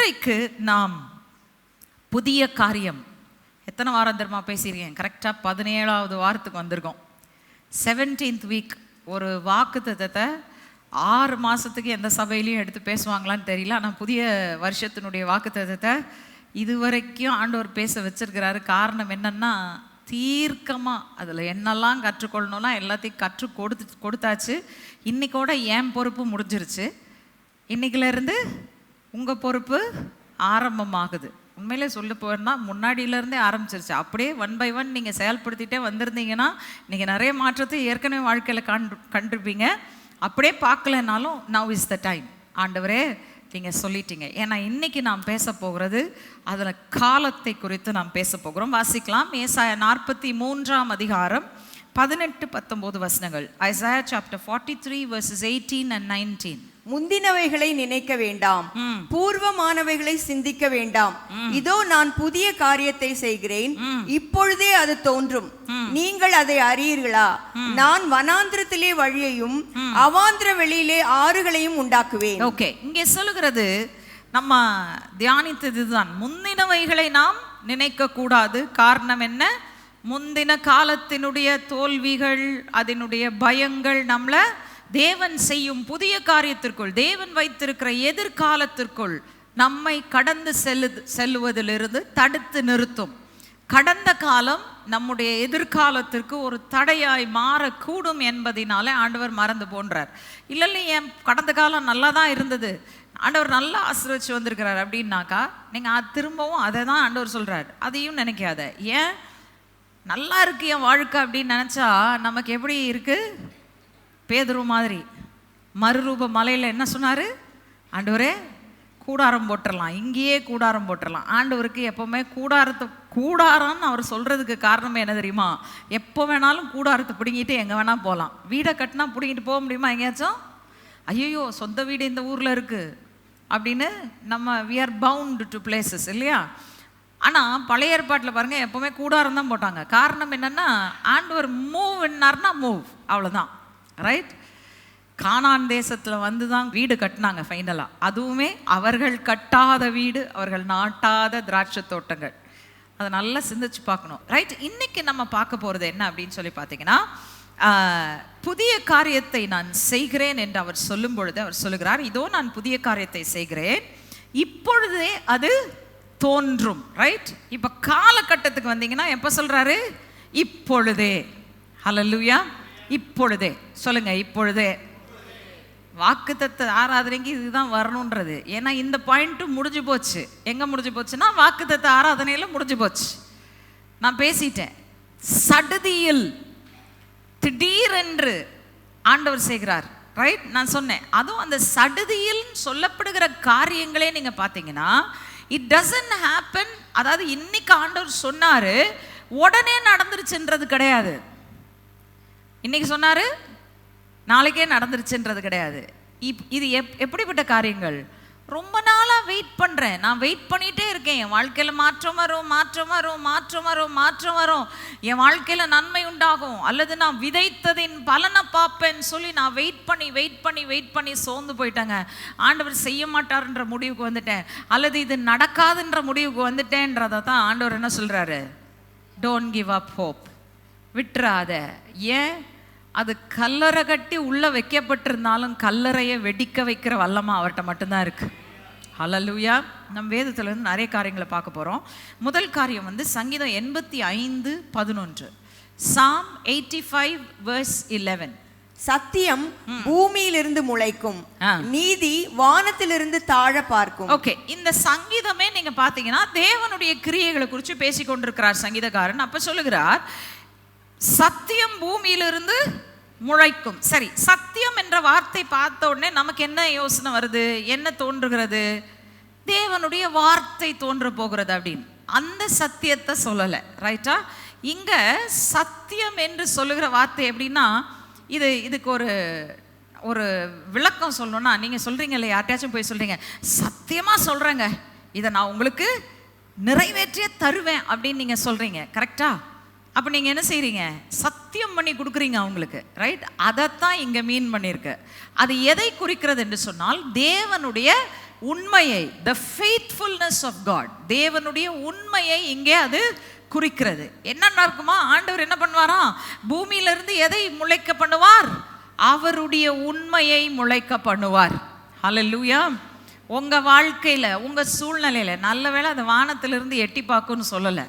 இன்றைக்கு நாம் புதிய காரியம். எத்தனை வாரம் தெரியுமா பேசியிருக்கேன் கரெக்டாக பதினேழாவது வாரத்துக்கு வந்திருக்கோம். செவன்டீன்த் வீக் ஒரு வாக்கு ஆறு மாதத்துக்கு எந்த சபையிலையும் எடுத்து பேசுவாங்களான்னு தெரியல. ஆனால் புதிய வருஷத்தினுடைய வாக்கு இதுவரைக்கும் ஆண்டவர் பேச வச்சிருக்கிறாரு. காரணம் என்னென்னா தீர்க்கமாக அதில் என்னெல்லாம் கற்றுக்கொள்ளணும்னா எல்லாத்தையும் கற்று கொடுத்து கொடுத்தாச்சு. இன்றைக்கோட என் பொறுப்பு முடிஞ்சிருச்சு. இன்றைக்கிலேருந்து உங்கள் பொறுப்பு ஆரம்பமாகுது. உண்மையிலே சொல்ல போனால் முன்னாடியிலேருந்தே ஆரம்பிச்சிருச்சு. அப்படியே ஒன் பை ஒன் நீங்கள் செயல்படுத்திட்டே வந்திருந்தீங்கன்னா நீங்கள் நிறைய மாற்றத்தை ஏற்கனவே வாழ்க்கையில் கண்டு கண்டிருப்பீங்க. அப்படியே பார்க்கலனாலும் நவ் இஸ் த டைம் ஆண்டவரே நீங்கள் சொல்லிட்டீங்க. ஏன்னா இன்றைக்கி நாம் பேச போகிறது அதில் காலத்தை குறித்து நாம் பேச போகிறோம். வாசிக்கலாம். ஏசாய நாற்பத்தி மூன்றாம் அதிகாரம் பதினெட்டு பத்தொம்போது வசனங்கள். Isaiah chapter forty three verses eighteen and nineteen முந்தினவைகளை நினைக்க வேண்டாம். பூர்வமானவைகளை சிந்திக்க வேண்டாம். இதோ நான் புதிய காரியத்தை செய்கிறேன். இப்பொழுதே அது தோன்றும். நீங்கள் அதை அறியீர்களா? நான் வனாந்திரத்திலே வழியையும் அவாந்திர வெளியிலே ஆறுகளையும் உண்டாக்குவேன். ஓகே. இங்கே சொல்லுகிறது நம்ம தியானித்தது தான் முந்தினவைகளை நாம் நினைக்க கூடாது. காரணம் என்ன? முந்தின காலத்தினுடைய தோல்விகள் அதனுடைய பயங்கள் நம்மளை தேவன் செய்யும் புதிய காரியத்திற்குள் தேவன் வைத்திருக்கிற எதிர்காலத்திற்குள் நம்மை கடந்து செல்லு செல்லுவதிலிருந்து தடுத்து நிறுத்தும். கடந்த காலம் நம்முடைய எதிர்காலத்திற்கு ஒரு தடையாய் மாறக்கூடும் என்பதினாலே ஆண்டவர் மறந்து போன்றார். இல்லை என் கடந்த காலம் நல்லா தான் இருந்தது. ஆண்டவர் நல்லா ஆசீர்வச்சு வந்திருக்கிறார் அப்படின்னாக்கா நீங்கள் அது திரும்பவும் அதை தான் ஆண்டவர் சொல்கிறார் அதையும் நினைக்காத. ஏன்? நல்லா இருக்கு என் வாழ்க்கை அப்படின்னு நினச்சா நமக்கு எப்படி இருக்குது பேதுரு மாதிரி மறுரூப மலையில் என்ன சொன்னார்? ஆண்டவரே கூடாரம் போட்டுடலாம் இங்கேயே கூடாரம் போட்டுடலாம் ஆண்டவருக்கு எப்போவுமே கூடாரத்தை கூடாரம்னு அவர் சொல்கிறதுக்கு காரணம் என்ன தெரியுமா? எப்போ வேணாலும் கூடாரத்தை பிடுங்கிட்டு எங்கே வேணால் போகலாம் வீடை கட்டினா பிடுங்கிட்டு போக முடியுமா எங்கேயாச்சும்? ஐயோ சொந்த வீடு இந்த ஊரில் இருக்குது அப்படின்னு நம்ம we are bound to places இல்லையா? ஆனால் பழைய ஏற்பாட்டில் பாருங்கள் எப்போவுமே கூடாரம் தான் போட்டாங்க. காரணம் என்னென்னா ஆண்டவர் மூவ் என்னார்னா மூவ் அவ்வளோதான் ரைட் கானான் தேசத்தில் வந்து தான் வீடு கட்டினாங்க ஃபைனலாக அதுவுமே அவர்கள் கட்டாத வீடு அவர்கள் நாட்டாத திராட்சை தோட்டங்கள். அதை நல்லா சிந்திச்சு பார்க்கணும். ரைட் இன்னைக்கு நம்ம பார்க்க போகிறது என்ன அப்படின்னு சொல்லி பார்த்தீங்கன்னா புதிய காரியத்தை நான் செய்கிறேன் என்று அவர் சொல்லும் பொழுது அவர் சொல்லுகிறார் இதோ நான் புதிய காரியத்தை செய்கிறேன். இப்பொழுதே அது தோன்றும். ரைட் இப்போ காலகட்டத்துக்கு வந்தீங்கன்னா எப்போ சொல்கிறாரு இப்பொழுதே. ஹalleluya இப்பொழுதே சொல்லுங்க இப்பொழுதே. வாக்குத்தத்த ஆராதனைக்கு இதுதான் வரணுன்றது. ஏன்னா இந்த பாயிண்ட்டும் முடிஞ்சு போச்சு. எங்க முடிஞ்சு போச்சுன்னா வாக்குத்தத்த ஆராதனையில முடிஞ்சு போச்சு. நான் பேசிட்டேன். சடுதியில் திடீரென்று ஆண்டவர் செய்கிறார். ரைட் நான் சொன்னேன். அதுவும் அந்த சடுதியில் சொல்லப்படுகிற காரியங்களே நீங்க பார்த்தீங்கன்னா இட் டசன்ட் ஹேப்பன் அதாவது இன்னைக்கு ஆண்டவர் சொன்னாரு உடனே நடந்துருச்சுன்றது கிடையாது. இன்னைக்கு சொன்னாரு நாளைக்கே நடந்துருச்சுன்றது கிடையாது. இப் இது எப் எப்படிப்பட்ட காரியங்கள்? ரொம்ப நாளாக வெயிட் பண்ணுறேன் நான் வெயிட் பண்ணிகிட்டே இருக்கேன். என் வாழ்க்கையில் மாற்றம் வரும் மாற்றம் வரும் மாற்றம் வரும் மாற்றம் வரும். என் வாழ்க்கையில் நன்மை உண்டாகும். அல்லது நான் விதைத்ததின் பலனை பார்ப்பேன்னு சொல்லி நான் வெயிட் பண்ணி வெயிட் பண்ணி வெயிட் பண்ணி சோர்ந்து போயிட்டேங்க. ஆண்டவர் செய்ய மாட்டார்ன்ற முடிவுக்கு வந்துட்டேன். அல்லது இது நடக்காதுன்ற முடிவுக்கு வந்துட்டேன்றதை தான் ஆண்டவர் என்ன சொல்கிறாரு டோன்ட் கிவ் அப் ஹோப் விட்டுறாத. ஏன்? அது கல்லறை கட்டி உள்ள வைக்கப்பட்டிருந்தாலும் கல்லறையை வெடிக்க வைக்கிற வல்லமா அவர்கிட்ட மட்டும்தான் இருக்கு. ஹalleluya நம் வேதத்துல இருந்து நிறைய காரியங்களை பார்க்க போறோம். முதல் காரியம் வந்து சங்கீதம் எண்பத்தி ஐந்து பதினொன்று. Psalm eighty five verse eleven சத்தியம் பூமியிலிருந்து முளைக்கும். நீதி வானத்திலிருந்து தாழ பார்க்கும். ஓகே இந்த சங்கீதமே நீங்க பாத்தீங்கன்னா தேவனுடைய கிரியைகளை குறித்து பேசி கொண்டிருக்கிறார் சங்கீதக்காரன். அப்ப சொல்லுகிறார் சத்தியம் பூமியிலிருந்து முளைக்கும். சரி சத்தியம் என்ற வார்த்தை பார்த்த உடனே நமக்கு என்ன யோசனை வருது? என்ன தோன்றுகிறது? தேவனுடைய வார்த்தை தோன்ற போகிறது அப்படின்னு. அந்த சத்தியத்தை சொல்லலை. ரைட்டா இங்க சத்தியம் என்று சொல்லுகிற வார்த்தை எப்படின்னா இது இதுக்கு ஒரு ஒரு விளக்கம் சொல்லணும்னா நீங்கள் சொல்கிறீங்கல்ல யார்கிட்டயாச்சும் போய் சொல்கிறீங்க சத்தியமாக சொல்கிறேங்க இதை நான் உங்களுக்கு நிறைவேற்றியே தருவேன் அப்படின்னு நீங்கள் சொல்கிறீங்க கரெக்டா அப்போ நீங்கள் என்ன செய்கிறீங்க சத்தியம் பண்ணி கொடுக்குறீங்க அவங்களுக்கு ரைட் அதைத்தான் இங்கே மீன் பண்ணியிருக்கு. அது எதை குறிக்கிறது என்று சொன்னால் தேவனுடைய உண்மையை த ஃபெய்த்ஃபுல்னஸ் ஆஃப் காட் தேவனுடைய உண்மையை இங்கே அது குறிக்கிறது. என்னென்ன இருக்குமா? ஆண்டவர் என்ன பண்ணுவாராம் பூமியிலிருந்து எதை முளைக்க பண்ணுவார்? அவருடைய உண்மையை முளைக்க பண்ணுவார். ஹalleluya உங்கள் வாழ்க்கையில் உங்கள் சூழ்நிலையில் நல்ல வேளை அது வானத்திலிருந்து எட்டி பார்க்கும்னு சொல்லலை.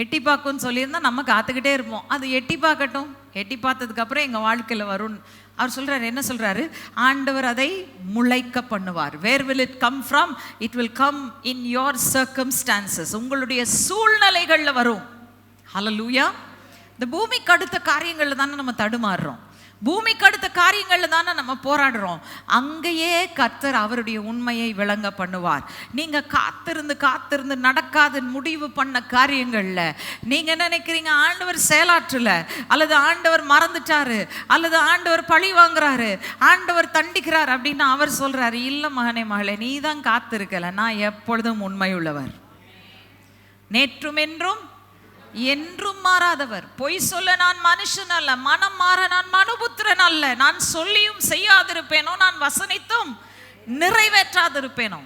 எட்டி பார்க்கும்னு சொல்லியிருந்தா நம்ம காத்துக்கிட்டே இருப்போம். அது எட்டி பார்க்கட்டும் எட்டி பார்த்ததுக்கப்புறம் எங்கள் வாழ்க்கையில் வரும்னு. வரும் அவர் சொல்கிறார் என்ன சொல்கிறாரு ஆண்டவர் அதை முளைக்க பண்ணுவார். Where will it come from it will come in your circumstances உங்களுடைய சூழ்நிலைகளில் வரும். ஹலலூயா இந்த பூமிக்கு அடுத்த காரியங்களில் தானே நம்ம தடுமாறுறோம். பூமிக்கு அடுத்த காரியங்களில் தானே நம்ம போராடுறோம். அங்கேயே கர்த்தர் அவருடைய உண்மையை விளங்க பண்ணுவார். நீங்கள் காத்திருந்து காத்திருந்து நடக்காது முடிவு பண்ண காரியங்களில் நீங்கள் என்ன நினைக்கிறீங்க? ஆண்டவர் செயலாற்றல அல்லது ஆண்டவர் மறந்துட்டாரு அல்லது ஆண்டவர் பழி வாங்குறாரு ஆண்டவர் தண்டிக்கிறார் அப்படின்னு அவர் சொல்கிறாரு இல்லை மகனே மகளே நீ தான் காத்திருக்கல. நான் எப்பொழுதும் உண்மையுள்ளவர். நேற்றும் என்றும் என்றும் மாறாதவர். பொய் சொல்ல நான் மனுஷன் அல்ல மனம் மாற நான் மனுபுத்திரன் அல்ல. நான் சொல்லியும் செய்யாதிருப்பேனோ நான் வசனித்தும் நிறைவேற்றாதிருப்பேனோ.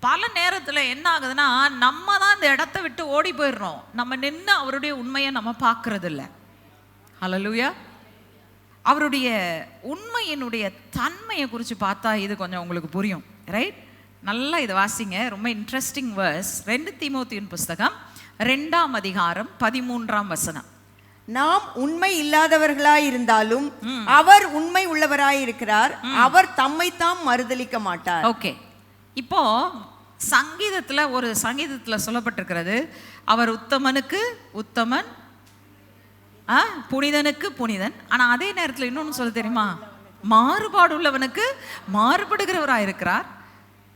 பல நேரத்தில் என்ன ஆகுதுன்னா நம்ம தான் இந்த இடத்த விட்டு ஓடி போயிடுறோம். நம்ம நின்று அவருடைய உண்மையை நம்ம பார்க்கறது இல்லை ஹalleluya அவருடைய உண்மையினுடைய தன்மையை குறித்து பார்த்தா இது கொஞ்சம் உங்களுக்கு புரியும். ரைட் நல்லா இதை வாசிங்க. ரொம்ப இன்ட்ரெஸ்டிங் வேர்ஸ் ரெண்டு தீமோத்தியின் புஸ்தகம். ரெண்டாம் அதிகாரம் பதிமூன்றாம் வசனம். நாம் உண்மை இல்லாதவர்களாய் இருந்தாலும் அவர் உண்மை உள்ளவராய் இருக்கிறார். அவர் தம்மை தாம் மறுதலிக்க மாட்டார். ஓகே. இப்போ சங்கீதத்துல ஒரு சங்கீதத்துல சொல்லப்பட்டிருக்கிறது அவர் உத்தமனுக்கு உத்தமன் புனிதனுக்கு புனிதன். ஆனா அதே நேரத்துல இன்னொன்னு சொல்ல தெரியுமா? மாறுபாடு உள்ளவனுக்கு மாறுபடுகிறவராய் இருக்கிறார்.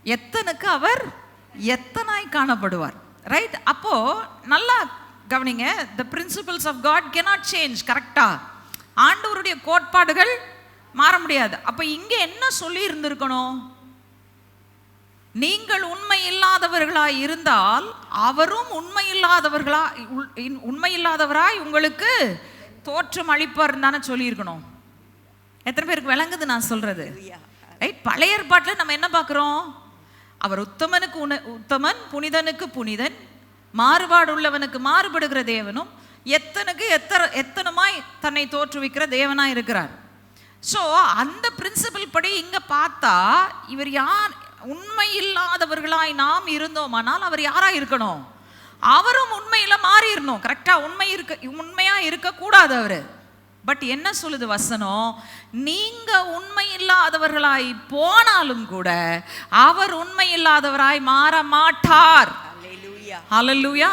எத்தனுக்கு அவர் எத்தனாய் காணப்படுவார்? ரைட் அப்போ நல்லா கவனிங்க the principles of God cannot change கரெக்டா ஆண்டவருடைய கோட்பாடுகள் மாற முடியாது. அப்ப இங்க என்ன சொல்லி இருந்திருக்கணும்? நீங்கள் உண்மை இல்லாதவர்களாய் இருந்தால் அவரும் உண்மை இல்லாதவர்களா உண்மை இல்லாதவராய் உங்களுக்கு தோற்றம் அளிப்பார் தானே சொல்லியிருக்கணும் எத்தனை பேருக்கு விளங்குது நான் சொல்றது? ரைட் பழைய ஏற்பாட்டில் நம்ம என்ன பார்க்குறோம் அவர் உத்தமனுக்கு உண உத்தமன் புனிதனுக்கு புனிதன் மாறுபாடு உள்ளவனுக்கு மாறுபடுகிற தேவனும் எத்தனுக்கு எத்தனை எத்தனமாய் தன்னை தோற்றுவிக்கிற தேவனாக இருக்கிறார். ஸோ அந்த பிரின்சிபல் படி இங்கே பார்த்தா இவர் யார் உண்மை இல்லாதவர்களாய் நாம் இருந்தோமானால் அவர் யாராக இருக்கணும்? அவரும் உண்மையில் மாறிடணும் கரெக்டாக உண்மை இருக்க உண்மையாக இருக்கக்கூடாது அவர். பட் என்ன சொல்லுது வசனம்? நீங்க உண்மை இல்லாதவர்களாய் போனாலும் கூட அவர் உண்மை இல்லாதவராய் மாற மாட்டார். ஹalleluya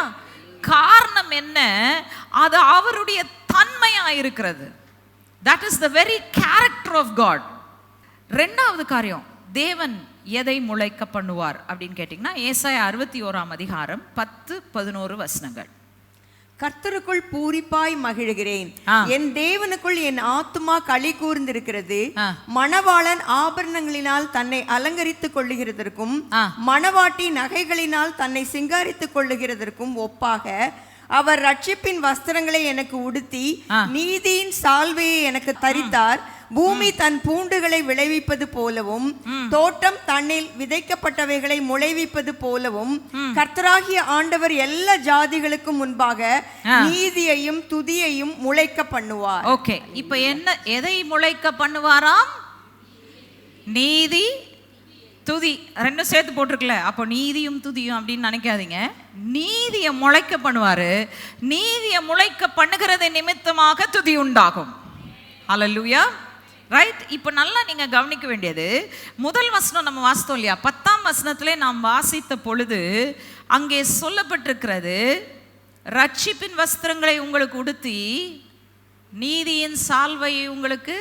காரணம் என்ன? அது அவருடைய தன்மையா இருக்கிறது. That is the very character of God ரெண்டாவது காரியம் தேவன் எதை முளைக்க பண்ணுவார் அப்படின்னு கேட்டிங்கன்னா ஏசாயா அறுபத்தி ஓராம் அதிகாரம் பத்து பதினோரு வசனங்கள். கர்த்தருக்குள் பூரிப்பாய் மகிழுகிறேன். என் தேவனுக்குள் என் ஆத்துமா களி கூர்ந்திருக்கிறது. மணவாளன் ஆபரணங்களினால் தன்னை அலங்கரித்துக் கொள்ளுகிறதற்கும். மணவாட்டி நகைகளினால் தன்னை சிங்காரித்துக் கொள்ளுகிறதற்கும் ஒப்பாக அவர் ரட்சிப்பின் வஸ்திரங்களை எனக்கு உடுத்தி. நீதியின் சால்வையை எனக்கு தரித்தார் பூமி தன் பூண்டுகளை விளைவிப்பது போலவும் தோட்டம் தன்னில் விதைக்கப்பட்டவைகளை முளைவிப்பது போலவும் கர்த்தராகிய ஆண்டவர் எல்லா ஜாதிகளுக்கும் முன்பாக நீதியையும் துதியையும் முளைக்க பண்ணுவார். ஓகே இப்போ என்ன எதை முளைக்க பண்ணுவாராம்? நீதி துதி. ரெண்டும் சேர்த்து போட்டிருக்கல அப்போ நீதியும் துதியும் அப்படின்னு நினைக்காதீங்க. நீதியை முளைக்க பண்ணுவாரு. நீதியை முளைக்க பண்ணுகிறது நிமித்தமாக துதி உண்டாகும். ஹalleluya. ரைட் இப்போ நல்லா நீங்கள் கவனிக்க வேண்டியது முதல் வசனம் நம்ம வாசித்தோம் இல்லையா? பத்தாம் வசனத்திலே நாம் வாசித்த பொழுது அங்கே சொல்லப்பட்டிருக்கிறது ரட்சிப்பின் வஸ்திரங்களை உங்களுக்கு உடுத்தி நீதியின் சால்வையை உங்களுக்கு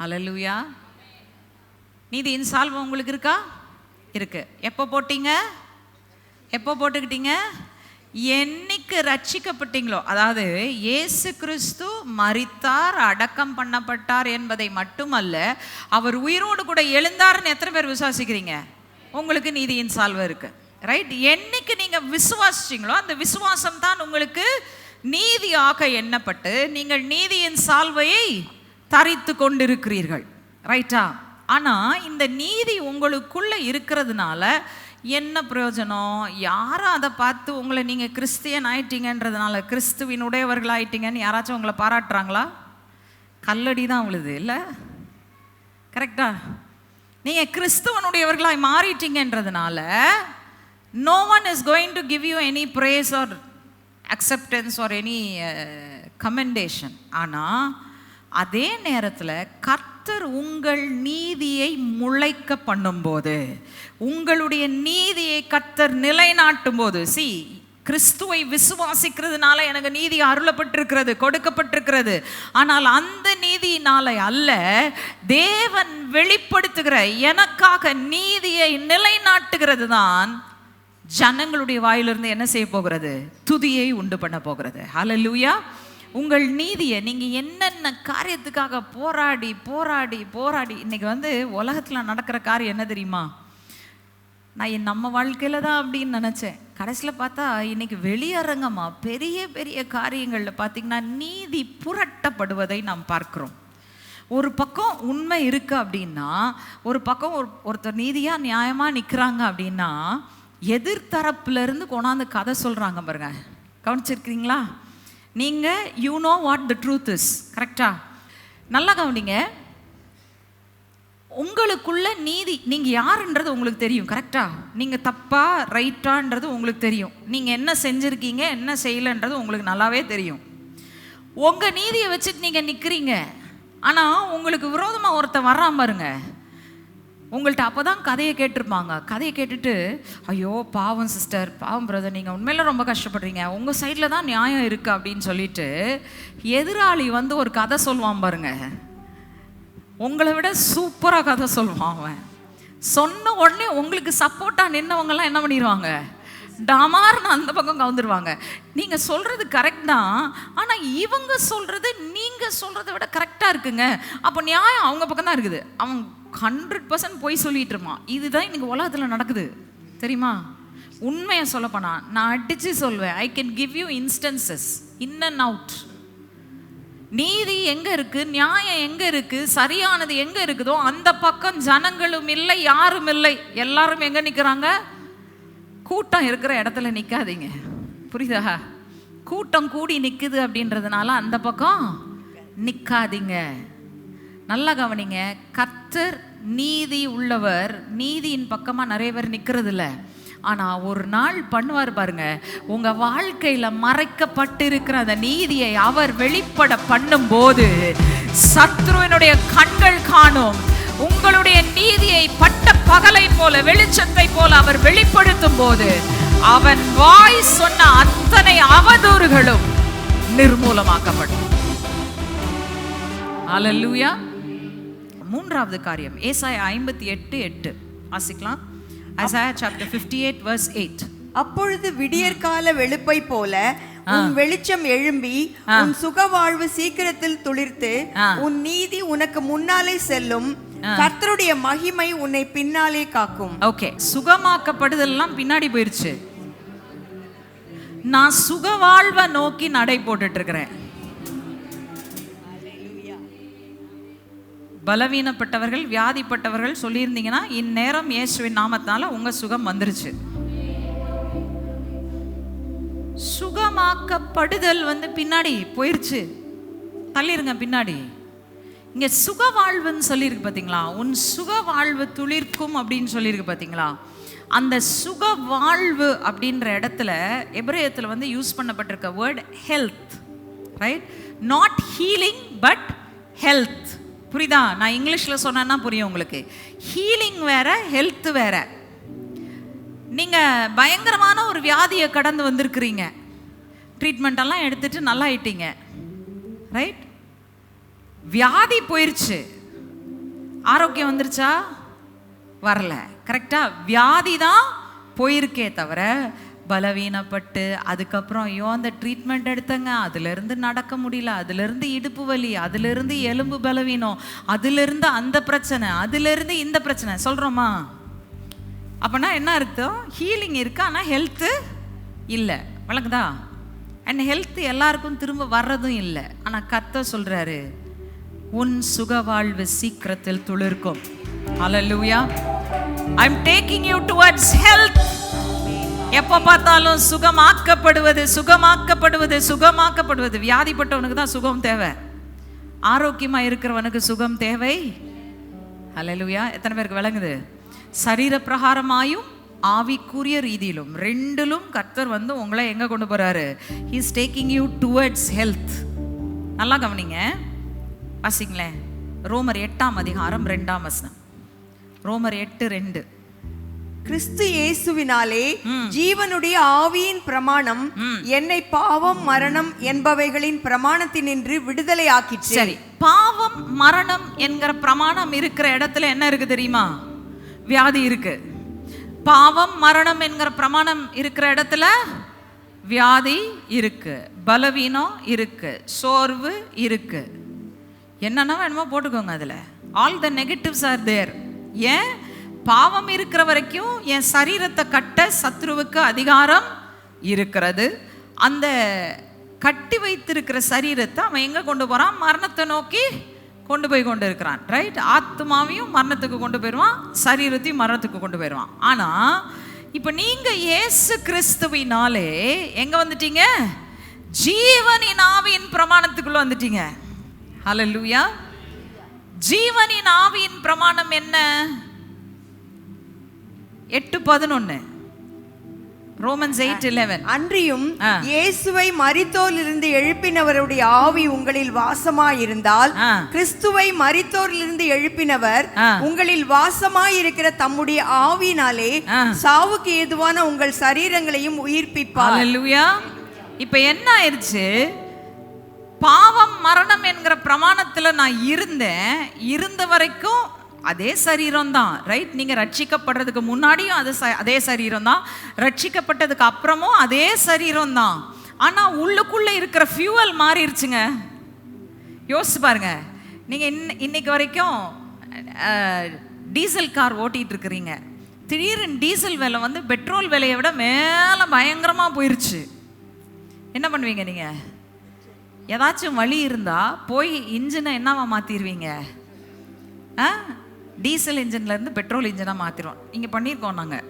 அலலுயா நீதியின் சால்வை உங்களுக்கு இருக்கா? இருக்கு. எப்போ போட்டீங்க? எப்போ போட்டுக்கிட்டீங்க? என்னைக்கு ரட்சிக்கப்பட்டீங்களோ அதாவது இயேசு கிறிஸ்து மரித்தார் அடக்கம் பண்ணப்பட்டார் என்பதை மட்டுமல்ல அவர் உயிரோடு கூட எழுந்தார்னு எத்தனை பேர் விசுவாசிக்கிறீங்க? உங்களுக்கு நீதியின் சால்வை இருக்கு. ரைட் என்னைக்கு நீங்க விசுவாசிச்சீங்களோ அந்த விசுவாசம் தான் உங்களுக்கு நீதியாக எண்ணப்பட்டு நீங்கள் நீதியின் சால்வையை தரித்து கொண்டிருக்கிறீர்கள். ரைட்டா ஆனால் இந்த நீதி உங்களுக்குள்ளே இருக்கிறதுனால என்ன பிரயோஜனம்? யாரும் அதை பார்த்து உங்களை நீங்கள் கிறிஸ்தியன் ஆயிட்டீங்கன்றதுனால கிறிஸ்துவின் உடையவர்கள் ஆயிட்டீங்கன்னு யாராச்சும் உங்களை பாராட்டுறாங்களா? கல்லடி தான் அவளுது இல்லை கரெக்டா நீங்கள் கிறிஸ்துவனுடையவர்களாய் மாறிட்டீங்கன்றதுனால no one is going to give you any praise or acceptance or any commendation ஆனால் அதே நேரத்தில் கர்த்தர் உங்கள் நீதியை முளைக்க பண்ணும்போது உங்களுடைய நீதியை கர்த்தர் நிலைநாட்டும் போது சி கிறிஸ்துவை விசுவாசிக்கிறதுனால எனக்கு நீதி அருளப்பட்டிருக்கிறது கொடுக்கப்பட்டிருக்கிறது. ஆனால் அந்த நீதியினால அல்ல தேவன் வெளிப்படுத்துகிற எனக்காக நீதியை நிலைநாட்டுகிறது தான் ஜனங்களுடைய வாயிலிருந்து என்ன செய்ய போகிறது? துதியை உண்டு பண்ண போகிறது. ஹalleluya உங்கள் நீதியை நீங்கள் என்னென்ன காரியத்துக்காக போராடி போராடி போராடி இன்றைக்கி வந்து உலகத்தில் நடக்கிற காரியம் என்ன தெரியுமா? நான் என் நம்ம வாழ்க்கையில தான் அப்படின்னு நினச்சேன். கடைசியில் பார்த்தா இன்றைக்கி வெளியரங்கமாக பெரிய பெரிய காரியங்களில் பார்த்தீங்கன்னா நீதி புரட்டப்படுவதை நாம் பார்க்குறோம். ஒரு பக்கம் உண்மை இருக்கு அப்படின்னா ஒரு பக்கம் ஒரு ஒருத்தர் நீதியாக நியாயமாக நிற்கிறாங்க அப்படின்னா எதிர்த்தரப்புலேருந்து கொண்டாந்து கதை சொல்கிறாங்க பாருங்க. கவனிச்சிருக்கிறீங்களா நீங்கள் you know what the truth is கரெக்டா நல்லா கவனிங்க. உங்களுக்குள்ள நீதி நீங்கள் யாருன்றது உங்களுக்கு தெரியும். கரெக்டா நீங்கள் தப்பா ரைட்டான்றது உங்களுக்கு தெரியும். நீங்கள் என்ன செஞ்சுருக்கீங்க என்ன செய்யலன்றது உங்களுக்கு நல்லாவே தெரியும். உங்கள் நீதியை வச்சுட்டு நீங்கள் நிற்கிறீங்க ஆனால் உங்களுக்கு விரோதமாக ஒருத்தன் வர்றான் பாருங்க. உங்கள்கிட்ட அப்போ தான் கதையை கேட்டிருப்பாங்க. கதையை கேட்டுட்டு ஐயோ பாவம் சிஸ்டர் பாவம் பிரதர் நீங்கள் உண்மையில ரொம்ப கஷ்டப்படுறீங்க. உங்கள் சைடில் தான் நியாயம் இருக்குது அப்படின்னு சொல்லிட்டு எதிராளி வந்து ஒரு கதை சொல்லுவான் பாருங்க. உங்களை விட சூப்பராக கதை சொல்லுவான் அவன். சொன்ன உடனே உங்களுக்கு சப்போர்ட்டாக நின்னவங்கெல்லாம் என்ன பண்ணிடுவாங்க டமார்னு அந்த பக்கம் கவுந்துருவாங்க. நீங்கள் சொல்கிறது கரெக்ட் தான். ஆனால் இவங்க சொல்கிறது நீங்கள் சொல்கிறத விட கரெக்டாக இருக்குங்க. அப்போ நியாயம் அவங்க பக்கம் தான் இருக்குது. அவன் ஹண்ட்ரட் பர்சன்ட் பொய் சொல்லிட்டு இருப்பான். இதுதான் இன்னைக்கு உலகத்தில் நடக்குது. தெரியுமா? உண்மையை சொல்லப்போனா நான் அடித்து சொல்வேன். I can give you instances in and out நீதி எங்கே இருக்குது நியாயம் எங்கே இருக்குது சரியானது எங்கே இருக்குதோ அந்த பக்கம் ஜனங்களும் இல்லை யாரும் இல்லை. எல்லாரும் எங்கே நிற்கிறாங்க கூட்டம் இருக்கிற இடத்துல நிற்காதீங்க புரியுதா? கூட்டம் கூடி நிற்குது அப்படின்றதுனால அந்த பக்கம் நிற்காதீங்க நல்லா கவனிங்க. கத்தர் நீதி உள்ளவர் நீதியின் பக்கமாக நிறைய பேர் நிற்கிறது இல்லை ஆனால் ஒரு நாள் பண்ணுவார் பாருங்க. உங்கள் வாழ்க்கையில் மறைக்கப்பட்டிருக்கிற அந்த நீதியை அவர் வெளிப்பட பண்ணும்போது சத்ருவினுடைய கண்கள் காணும். உங்களுடைய நீதியை பட்ட பகலை போல வெளிச்சத்தை போல அவர் வெளிப்படுத்தும் போது அவன் வாய் சொன்ன அத்தனை அவதூறுகளும் நிர்மூலமாக்கப்படும். அல்லேலூயா மூன்றாவது காரியம் ஏசாயா ஐம்பத்தி எட்டு எட்டு. வாசிக்கலாம். Isaiah chapter fifty eight verse eight அப்பொழுது விடியற்கால வெளுப்பை போல உன் வெளிச்சம் எழும்பி உன் சுகவாழ்வு சீக்கிரத்தில் துளிர்த்து. உன் நீதி உனக்கு முன்னாலே செல்லும். கர்த்தருடைய மகிமை உன்னை பின்னாலே காக்கும். ஓகே சுகமாக்கப்படுதெல்லாம் பின்னாடி போயிருச்சு. நான் சுகவாழ்வை நோக்கி நடை போட்டுட்டு இருக்கிறேன் பலவீனப்பட்டவர்கள் வியாதிப்பட்டவர்கள் சொல்லியிருந்தீங்கன்னா இந்நேரம் இயேசுவின் நாமத்தினால உங்க சுகம் வந்துருச்சு. சுகமாக்கப்படுதல் வந்து பின்னாடி போயிருச்சு. தள்ளிருங்க பின்னாடி. இங்கே சுக வாழ்வுன்னு சொல்லியிருக்கு பார்த்தீங்களா உன் சுக வாழ்வு துளிர்க்கும் அப்படின்னு சொல்லியிருக்கு பார்த்தீங்களா அந்த சுக வாழ்வு அப்படின்ற இடத்துல எபிரேயத்தில் வந்து use பண்ணப்பட்டிருக்க word health right not healing but health புரியுதா? நான் இங்கிலீஷில் சொன்னேன்னா புரியும் உங்களுக்கு. ஹீலிங் வேற ஹெல்த் வேற. நீங்கள் பயங்கரமான ஒரு வியாதியை கடந்து வந்திருக்கிறீங்க. ட்ரீட்மெண்ட் எல்லாம் எடுத்துட்டு நல்லா ஆயிட்டீங்க ரைட் வியாதி போயிருச்சு. ஆரோக்கியம் வந்துருச்சா? வரல. கரெக்டா வியாதி தான் போயிருக்கே தவிர பலவீனப்பட்டு அதுக்கப்புறம் ஐயோ அந்த ட்ரீட்மெண்ட் எடுத்தங்க. அதுலேருந்து நடக்க முடியல. அதுலேருந்து இடுப்பு வலி அதுலேருந்து எலும்பு பலவீனம் அதுலேருந்து அந்த பிரச்சனை அதுலேருந்து இந்த பிரச்சனை. சொல்கிறோமா அப்போனா என்ன அர்த்தம்? ஹீலிங் இருக்கு ஆனால் ஹெல்த்து இல்லை. வழங்குதா அண்ட் ஹெல்த் எல்லாருக்கும் திரும்ப வர்றதும் இல்லை. ஆனால் கத்த சொல்கிறாரு உன் சுக வாழ்வு சீக்கிரத்தில் துளிர்க்கும். Hallelujah I'm taking you towards health எப்போ பார்த்தாலும் சுகமாக்கப்படுவது சுகமாக்கப்படுவது சுகமாக்கப்படுவது. வியாதிப்பட்டவனுக்கு தான் சுகம் தேவை. ஆரோக்கியமா இருக்கிறவனுக்கு சுகம் தேவை. அலலுயா எத்தனை பேருக்கு விளங்குது? சரீர பிரகாரமாயும் ஆவிக்குரிய ரீதியிலும் ரெண்டிலும் கர்த்தர் வந்து உங்களை எங்க கொண்டு போறாரு? He's taking you towards health நல்லா கவனிங்க. வாசிங்களேன். ரோமர் எட்டாம் அதிகாரம் ரெண்டாம் வசனம். ரோமர் எட்டு ரெண்டு. கிறிஸ்து இயேசுவினாலே ஜீவனுடைய ஆவியின் பிரமாணம் என்னை பாவம் மரணம் என்பவைகளின் பிரமாணத்தினின்று விடுதலை ஆக்கிற்று. சரி பாவம் மரணம் என்கிற பிரமாணம் இருக்கிற இடத்துல என்ன இருக்கு தெரியுமா? வியாதி இருக்கு. பாவம் மரணம் என்கிற பிரமாணம் இருக்கிற இடத்துல வியாதி இருக்கு. பலவீனம் இருக்கு. சோர்வு இருக்கு. என்னென்ன வேணுமோ போட்டுக்கோங்க அதில். All the negatives are there ஏன்? பாவம் இருக்கிற வரைக்கும் என் சரீரத்தை கட்ட சத்ருவுக்கு அதிகாரம் இருக்கிறது. அந்த கட்டி வைத்திருக்கிற சரீரத்தை அவன் எங்கே கொண்டு போகிறான் மரணத்தை நோக்கி கொண்டு போய் கொண்டு இருக்கிறான். ரைட் ஆத்மாவையும் மரணத்துக்கு கொண்டு போயிடுவான் சரீரத்தையும் மரணத்துக்கு கொண்டு போயிடுவான். ஆனால் இப்போ நீங்கள் இயேசு கிறிஸ்துவினாலே எங்கே வந்துட்டீங்க? ஜீவனின் ஆவியின் பிரமாணத்துக்குள்ளே வந்துட்டீங்க. ஹalleluya ஜீவனின் ஆவியின் பிரமாணம் என்ன எட்டு பதினொன்னு ரோமன்ஸ் எயிட் இலெவன் அன்றியும். இயேசுவை மரித்தோரிலிருந்து எழுப்பினவருடைய ஆவி உங்களில் வாசமாயிருந்தால். கிறிஸ்துவை மரித்தோரிலிருந்து எழுப்பினவர். உங்களில் வாசமாயிருக்கிற தம்முடைய ஆவினாலே. சாவுக்கு ஏதுவான உங்கள் சரீரங்களையும் உயிர்ப்பிப்பார் இப்போ என்ன ஆயிருச்சு பாவம் மரணம் என்கிற பிரமாணத்தில் நான் இருந்தேன். இருந்த வரைக்கும் அதே சரீரம் தான் ரைட் நீங்கள் ரட்சிக்கப்படுறதுக்கு முன்னாடியும் அது ச- அதே சரீரம் தான் ரட்சிக்கப்பட்டதுக்கு அப்புறமும் அதே சரீரம் தான் ஆனால் உள்ளுக்குள்ளே இருக்கிற ஃபியூவல் மாறிடுச்சுங்க. யோசிச்சு பாருங்க. நீங்கள் இன் இன்னைக்கு வரைக்கும் டீசல் கார் ஓட்டிகிட்டு இருக்கிறீங்க. திடீர்னு டீசல் விலை வந்து பெட்ரோல் விலையை விட மேலே பயங்கரமாக போயிடுச்சு என்ன பண்ணுவீங்க நீங்கள் ஏதாச்சும் வழி இருந்தா போய் இன்ஜினை என்னவா மாற்றிடுவீங்க ஆ? டீசல் இன்ஜின்ல இருந்து பெட்ரோல் இன்ஜினா மாத்திரும் இங்க பண்ணியிருக்கோம் நாங்க.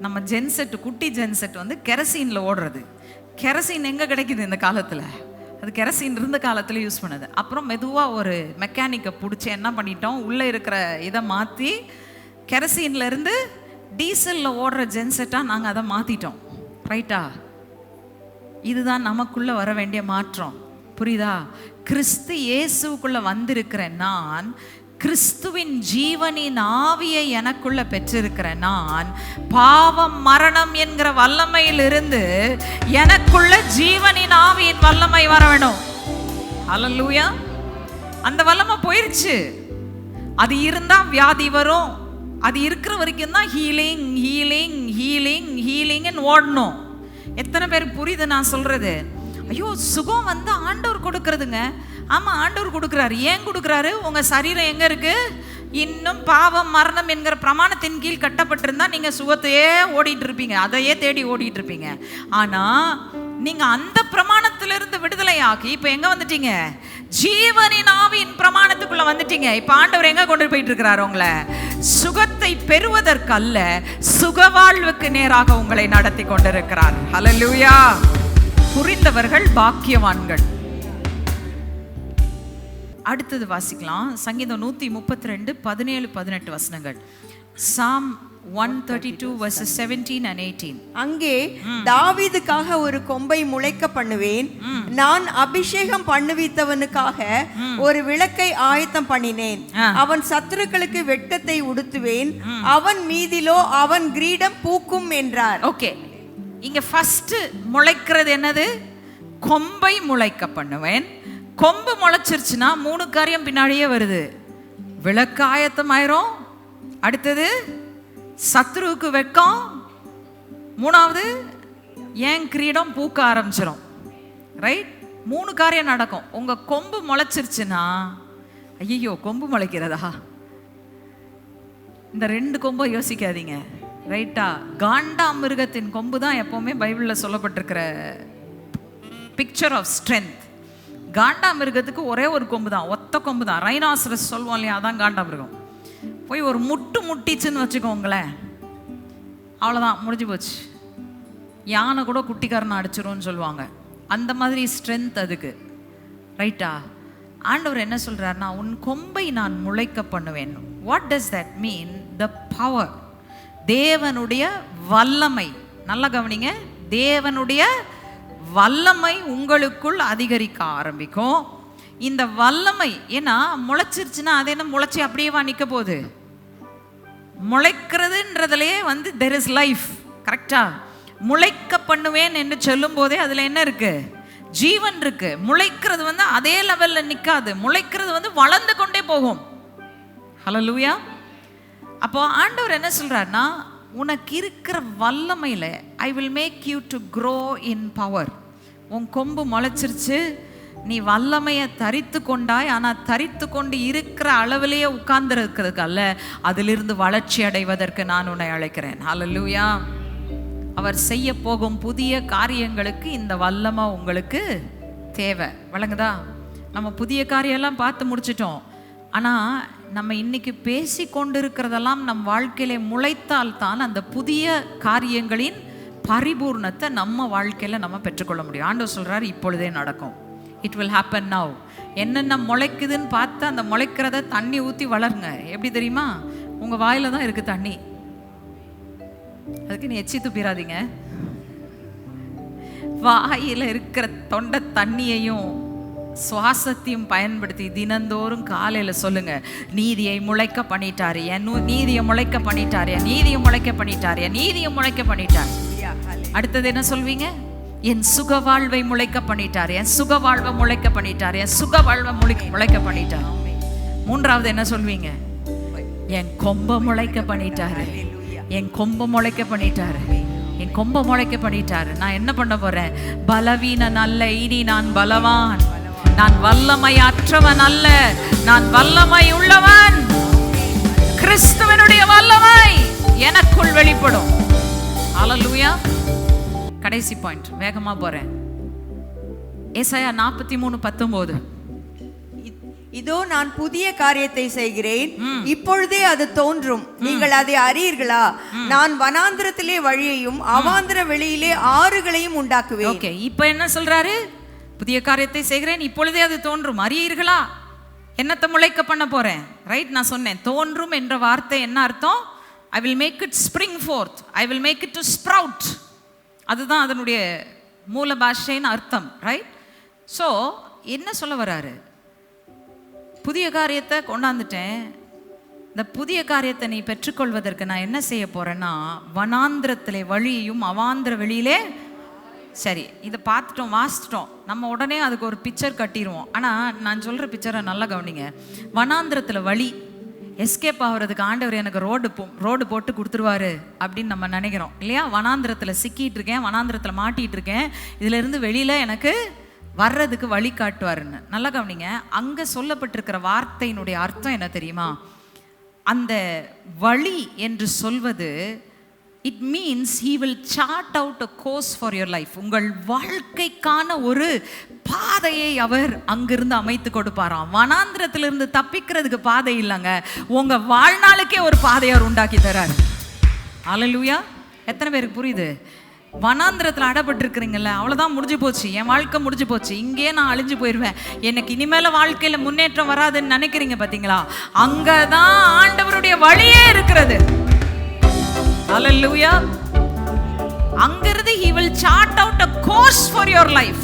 நம்ம ஜென்செட் குட்டி ஜென்செட் வந்து கெரசீன்ல ஓடுறது. கெரசீன் எங்க கிடைக்குது இந்த காலத்துல? அது கெரசீன் இருந்த காலத்தில் யூஸ் பண்ணது. அப்புறம் மெதுவாக ஒரு மெக்கானிக்கை பிடிச்சி என்ன பண்ணிட்டோம்? உள்ளே இருக்கிற இதை மாற்றி கெரசின்லேருந்து டீசலில் ஓடுற ஜென்செட்டாக நாங்கள் அதை மாற்றிட்டோம் ரைட்டா? இதுதான் நமக்குள்ளே வர வேண்டிய மாற்றம். புரியுதா? கிறிஸ்து இயேசுக்குள்ள வந்திருக்கிற நான் கிறிஸ்துவின் ஜீவனின் ஆவியை எனக்குள்ள பெற்றிருக்கிற நான் பாவம் மரணம் என்கிற வல்லமையிலிருந்து எனக்குள்ள ஜீவனின் ஆவியின் வல்லமை வர வேணும் அலல்லூயா அந்த வல்லமை போயிருச்சு. அது இருந்தா வியாதி வரும். அது இருக்கிற வரைக்கும் தான் ஹீலிங் ஹீலிங் ஹீலிங் ஹீலிங்னு ஓடணும். எத்தனை பேர் புரியுது நான் சொல்றது? ஐயோ சுகம் வந்து ஆண்டவர் கொடுக்கறதுங்க. ஆமா ஆண்டவர் கொடுக்குறாரு. ஏன் கொடுக்குறாரு? உங்க சரீரம் எங்க இருக்கு? இன்னும் பாவம் மரணம் என்கிற பிரமாணத்தின் கீழ் கட்டப்பட்டிருந்தா நீங்க சுகத்தையே ஓடிட்டு இருப்பீங்க. அதையே தேடி ஓடிட்டு இருப்பீங்க. ஆனா நீங்க அந்த பிரமாணத்திலிருந்து விடுதலை ஆகி இப்ப எங்க வந்துட்டீங்க? ஜீவனின் ஆவியின் பிரமாணத்துக்குள்ள வந்துட்டீங்க. இப்ப ஆண்டவர் எங்க கொண்டு போயிட்டு இருக்கிறாரு உங்களை? சுகத்தை பெறுவதற்கல்ல சுகவாழ்வுக்கு நேராக உங்களை நடத்தி கொண்டிருக்கிறார். ஹalleluya புரிந்தவர்கள் பாக்கியவான்கள். அடுத்தது வாசிக்கலாம். சங்கீதம் நூத்தி முப்பத்தி ரெண்டு பதினேழு பதினெட்டு வசனங்கள். Psalm one thirty two verses seventeen and eighteen அங்கே தாவீதுக்காக ஒரு கொம்பை முளைக்க பண்ணுவேன். நான் அபிஷேகம் பண்ணுவித்தவனுக்காக ஒரு விளக்கை ஆயத்தம் பண்ணினேன். அவன் சத்துருக்களுக்கு வெட்கத்தை உடுத்துவேன். அவன் மீதிலோ அவன் கிரீடம் பூக்கும் என்றார். ஓகே. இங்கே ஃபஸ்ட்டு முளைக்கிறது என்னது? கொம்பை முளைக்க பண்ணுவேன். கொம்பு முளைச்சிருச்சுன்னா மூணு காரியம் பின்னாடியே வருது. விளக்கு ஆயத்தமாயிரும். அடுத்தது சத்ருவுக்கு வெக்கம் மூணாவது ஏன் கிரீடம் பூக்க ஆரம்பிச்சிடும் ரைட் மூணு காரியம் நடக்கும். உங்கள் கொம்பு முளைச்சிருச்சுன்னா ஐயோ கொம்பு முளைக்கிறதா? இந்த ரெண்டு கொம்பை யோசிக்காதீங்க. ரைட்டா காண்டா மிருகத்தின் கொம்பு தான் எப்பவுமே பைபிளில் சொல்லப்பட்டிருக்கிற பிக்சர் ஆஃப் ஸ்ட்ரென்த் காண்டா மிருகத்துக்கு ஒரே ஒரு கொம்பு தான் ஒத்த கொம்பு தான் ரைனாசரஸ் சொல்லுவோம் இல்லையா? அதான் காண்டா மிருகம். போய் ஒரு முட்டு முட்டிச்சுன்னு வச்சுக்கோங்களேன். அவ்வளோதான் முடிஞ்சு போச்சு. யானை கூட குட்டிக்காரனை அடிச்சிரும்னு சொல்லுவாங்க. அந்த மாதிரி ஸ்ட்ரென்த் அதுக்கு. ரைட்டா ஆண்டவர் என்ன சொல்கிறாருன்னா உன் கொம்பை நான் முளைக்க பண்ணுவேன். What does that mean the power தேவனுடைய வல்லமை. நல்லா கவனிங்க. தேவனுடைய வல்லமை உங்களுக்குள் அதிகரிக்க ஆரம்பிக்கும். இந்த வல்லமை ஏன்னா முளைச்சிருச்சுன்னா அது என்ன முளைச்சி அப்படியேவா நிற்க போகுது. முளைக்கிறதுன்றதுலயே வந்து தெர் இஸ் லைஃப் கரெக்டா முளைக்க பண்ணுவேன் என்று சொல்லும் போதே அதுல என்ன இருக்கு? ஜீவன் இருக்கு. முளைக்கிறது வந்து அதே லெவல்ல நிக்காது. முளைக்கிறது வந்து வளர்ந்து கொண்டே போகும். ஹலோ லூயா அப்போ ஆண்டவர் என்ன சொல்றாருன்னா உனக்கு இருக்கிற வல்லமையில் I will make you to grow in power உன் கொம்பு முளைச்சிருச்சு நீ வல்லமையை தரித்து கொண்டாய். ஆனால் தரித்து கொண்டு இருக்கிற அளவிலேயே உட்கார்ந்துருக்கிறதுக்கு அல்ல அதிலிருந்து வளர்ச்சி அடைவதற்கு நான் உன்னை அழைக்கிறேன். ஹalleluya அவர் செய்ய போகும் புதிய காரியங்களுக்கு இந்த வல்லமை உங்களுக்கு தேவை. வழங்குதா? நம்ம புதிய காரியெல்லாம் பார்த்து முடிச்சிட்டோம். ஆனால் நம்ம இன்னைக்கு பேசி கொண்டிருக்கிறதெல்லாம் நம் வாழ்க்கையில முளைத்தால் தான் அந்த புதிய காரியங்களின் பரிபூர்ணத்தை நம்ம வாழ்க்கையில் நம்ம பெற்றுக்கொள்ள முடியும். ஆண்டவர் சொல்கிறார் இப்பொழுதே நடக்கும். இட் வில் ஹேப்பன் நவ் என்னென்ன முளைக்குதுன்னு பார்த்து அந்த முளைக்கிறத தண்ணி ஊற்றி வளருங்க. எப்படி தெரியுமா? உங்கள் வாயில் தான் இருக்குது தண்ணி. அதுக்கு நீ எச்சி துப்பிடாதீங்க வாயில் இருக்கிற தொண்டை தண்ணியையும் சுவாசத்தையும் பயன்படுத்தி தினந்தோறும் காலையில் சொல்லுங்க நீதியை முளைக்க பண்ணிட்டார் என் நீதியை முளைக்க பண்ணிட்டார் என் நீதியை முளைக்க பண்ணிட்டார் என் நீதியை முளைக்க பண்ணிட்டார். அடுத்தது என்ன சொல்வீங்க? என் சுக வாழ்வை முளைக்க பண்ணிட்டார் என் சுக வாழ்வை முளைக்க பண்ணிட்டார் என் சுக வாழ்வை முளைக்க முளைக்க பண்ணிட்டார். மூன்றாவது என்ன சொல்வீங்க? என் கொம்ப முளைக்க பண்ணிட்டாரு என் கொம்ப முளைக்க பண்ணிட்டாரு என் கொம்ப முளைக்க பண்ணிட்டாரு. நான் என்ன பண்ண போறேன்? பலவீன நல்ல இனி நான் பலவான். நான் வல்லமை அற்றவன் அல்ல. நான் வல்லமை உள்ளவன் கிறிஸ்துவனுடைய வல்லமை எனக்குள் வெளிப்படும். ஹalleluya கடைசி பாயிண்ட் வேகமா போறேன். ஏசாயா நாற்பத்தி மூணு பத்தொன்பது இதோ நான் புதிய காரியத்தை செய்கிறேன். இப்பொழுதே அது தோன்றும். நீங்கள் அதை அறியீர்களா? நான் வனாந்திரத்திலே வழியையும் அவாந்திர வெளியிலே ஆறுகளையும் உண்டாக்குவேன். ஓகே இப்போ என்ன சொல்றாரு? புதிய காரியத்தை செய்கிறேன். இப்பொழுதே அது தோன்றும். அறியீர்களா? என்னத்தை முளைக்க பண்ண போறேன்? ரைட் நான் சொன்னேன். தோன்றும் என்ற வார்த்தை என்ன அர்த்தம்? I will make it spring forth I will make it to sprout அதுதான் அதனுடைய மூல பாஷைன்னு அர்த்தம். ரைட் ஸோ என்ன சொல்ல வராரு? புதிய காரியத்தை கொண்டாந்துட்டேன். இந்த புதிய காரியத்தை நீ பெற்றுக்கொள்வதற்கு நான் என்ன செய்ய போறேன்னா வனாந்திரத்திலே வழியையும் அவாந்திர வெளியிலே சரி இதை பார்த்துட்டோம் வாசிச்சிட்டோம். நம்ம உடனே அதுக்கு ஒரு பிக்சர் கட்டிடுவோம் ஆனால் நான் சொல்கிற பிக்சரை நல்லா கவனிங்க. வனாந்திரத்தில் வழி எஸ்கேப் ஆகிறதுக்கு ஆண்டவர் எனக்கு ரோடு போ ரோடு போட்டு கொடுத்துருவாரு அப்படின்னு நம்ம நினைக்கிறோம். இல்லையா? வனாந்திரத்தில் சிக்கிட்டு இருக்கேன் வனாந்திரத்தில் மாட்டிகிட்டு இருக்கேன் இதிலிருந்து வெளியில் எனக்கு வர்றதுக்கு வழி காட்டுவாருன்னு. நல்லா கவனிங்க. அங்கே சொல்லப்பட்டிருக்கிற வார்த்தையினுடைய அர்த்தம் என்ன தெரியுமா? அந்த வழி என்று சொல்வது it means he will chart out a course for your life உங்கள் வாழ்க்கைக்கான ஒரு பாதையை அவர் அங்கிருந்து அமைத்து கொடுப்பாராம். வனாந்திரத்திலிருந்து தப்பிக்கிறதுக்கு பாதை இல்லைங்க. உங்கள் வாழ்நாளுக்கே ஒரு பாதையை அவர் உண்டாக்கி தரார். அலலூயா எத்தனை பேருக்கு புரியுது? வனாந்திரத்தில் அடப்பட்டிருக்கிறீங்கல்ல அவ்வளோதான் முடிஞ்சு போச்சு. என் வாழ்க்கை முடிஞ்சு போச்சு. இங்கேயே நான் அழிஞ்சு போயிடுவேன் எனக்கு இனிமேல வாழ்க்கையில் முன்னேற்றம் வராதுன்னு நினைக்கிறீங்க பார்த்தீங்களா அங்கே தான் ஆண்டவருடைய வழியே இருக்கிறது. Hallelujah. அங்கிருந்து he will chart out a course for your life